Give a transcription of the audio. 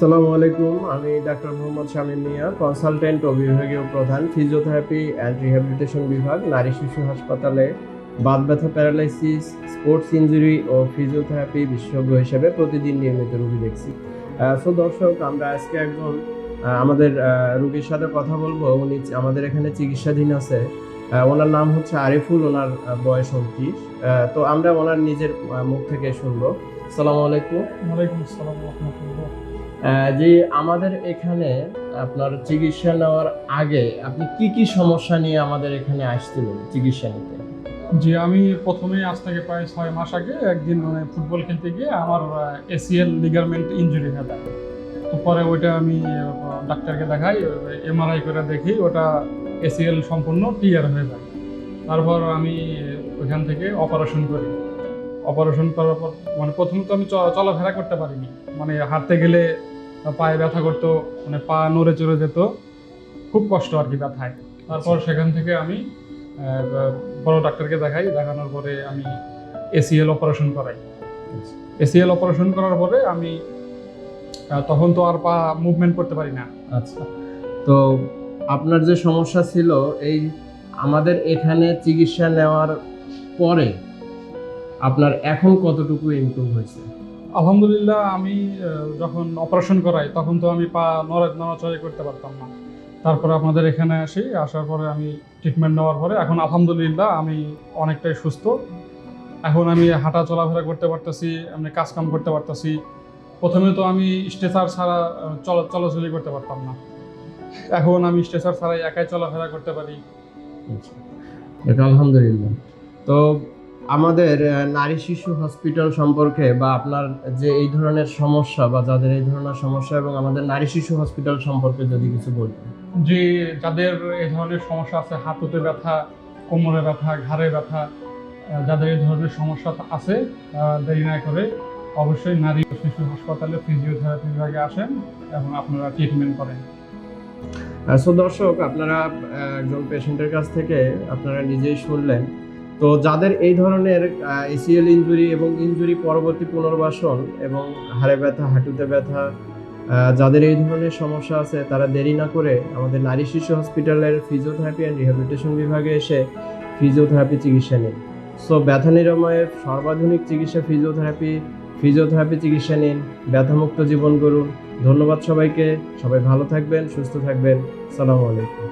আসসালামু আলাইকুম, আমি ডাক্তার মোহাম্মদ শামীম মিয়া কনসালটেন্ট ও বিভাগীয় প্রধান ফিজিওথেরাপি অ্যান্ড রিহ্যাবিলিটেশন বিভাগ, নারী শিশু হাসপাতালে বাত ব্যথা প্যারালাইসিস স্পোর্টস ইনজুরি ও ফিজিওথেরাপি বিশেষজ্ঞ হিসেবে প্রতিদিন নিয়মিত রোগী দেখছি। সো দর্শক, আমরা আজকে একজন আমাদের রোগীর সাথে কথা বলব। উনি আমাদের এখানে চিকিৎসাধীন আছে। ওনার নাম হচ্ছে আরিফুল ওনার বয়স উনত্রিশ। তো আমরা ওনার নিজের মুখ থেকে শুনব। আসসালামু আলাইকুম। ওয়ালাইকুম আসসালাম যে আমাদের এখানে আপনার চিকিৎসা নেওয়ার আগে আপনি কি কি সমস্যা নিয়ে আমাদের এখানে আসছিলেন চিকিৎসা নিতে? জি আমি প্রথমে আজ থেকে প্রায় ছয় মাস আগে একদিন মানে ফুটবল খেলতে গিয়ে আমার এসিএল লিগারমেন্ট ইঞ্জুরি হয়ে যায়। তো পরে ওইটা আমি ডাক্তারকে দেখাই এমআরআই করে দেখি ওটা এসিএল সম্পূর্ণ ক্লিয়ার হয়ে যায়। তারপর আমি ওইখান থেকে অপারেশন করি। অপারেশন করার পর মানে প্রথমে তো আমি চলাফেরা করতে পারিনি। মানে হাঁটতে গেলে পায়ে ব্যথা করতো মানে পা নড়ে চড়ে যেত। খুব কষ্ট আর কি ব্যথায়। তারপর সেখান থেকে আমি বড় ডাক্তারকে দেখাই। দেখানোর পরে আমি এসিএল অপারেশন করাই। এসিএল অপারেশন করার পরে আমি তখন তো আর পা মুভমেন্ট করতে পারি না। আচ্ছা। তো আপনার যে সমস্যা ছিল, এই আমাদের এখানে চিকিৎসা নেওয়ার পরে আপনার এখন কতটুকু ইমপ্রুভ হয়েছে? আলহামদুলিল্লাহ, আমি যখন অপারেশন করাই, তখন তো আমি পা নড়া, নড়াচড়াই করতে পারতাম না। তারপরে আপনাদের এখানে আসি, আসার পরে আমি ট্রিটমেন্ট নেওয়ার পরে এখন আলহামদুলিল্লাহ আমি অনেকটাই সুস্থ। এখন আমি হাঁটা চলাফেরা করতে পারতেছি, আমি কাজকাম করতে পারতেছি। প্রথমে তো আমি স্ট্রেচার ছাড়া চল চলাচলি করতে পারতাম না। এখন আমি স্ট্রেচার ছাড়াই একাই চলাফেরা করতে পারি। আচ্ছা। এটা আলহামদুলিল্লাহ। তো আমাদের নারী শিশু হসপিটাল সম্পর্কে বা আপনার যে এই ধরনের সমস্যা বা যাদের এই ধরনের সমস্যা এবং আমাদের নারী শিশু হসপিটাল সম্পর্কে যদি কিছু বলতেন। যে যাদের এই ধরনের সমস্যা আছে হাঁটুতে ব্যথা কোমরে ব্যথা ঘাড়ে ব্যথা যাদের এই ধরনের সমস্যা আছে আহ, দেরি না করে অবশ্যই নারী শিশু হাসপাতালে ফিজিওথেরাপি বিভাগে আসেন এবং আপনারা ট্রিটমেন্ট করেন। সো দর্শক, আপনারা একজন পেশেন্টের কাছ থেকে আপনারা নিজেই শুনলেন। তো যাদের এই ধরনের এসিএল ইনজুরি এবং ইনজুরি পরবর্তী পুনর্বাসন এবং হাড়ে ব্যথা, হাঁটুতে ব্যথা যাদের এই ধরনের সমস্যা আছে, তারা দেরি না করে আমাদের নারী শিশু হসপিটালের ফিজিওথেরাপি অ্যান্ড রিহ্যাবিলিটেশন বিভাগে এসে ফিজিওথেরাপি চিকিৎসা নিন। সো ব্যথা নিরাময়ের সর্বাধুনিক চিকিৎসা ফিজিওথেরাপি ফিজিওথেরাপি চিকিৎসা নিন, ব্যথামুক্ত জীবন গড়ুন। ধন্যবাদ সবাইকে। সবাই ভালো থাকবেন, সুস্থ থাকবেন। সালামু আলাইকুম।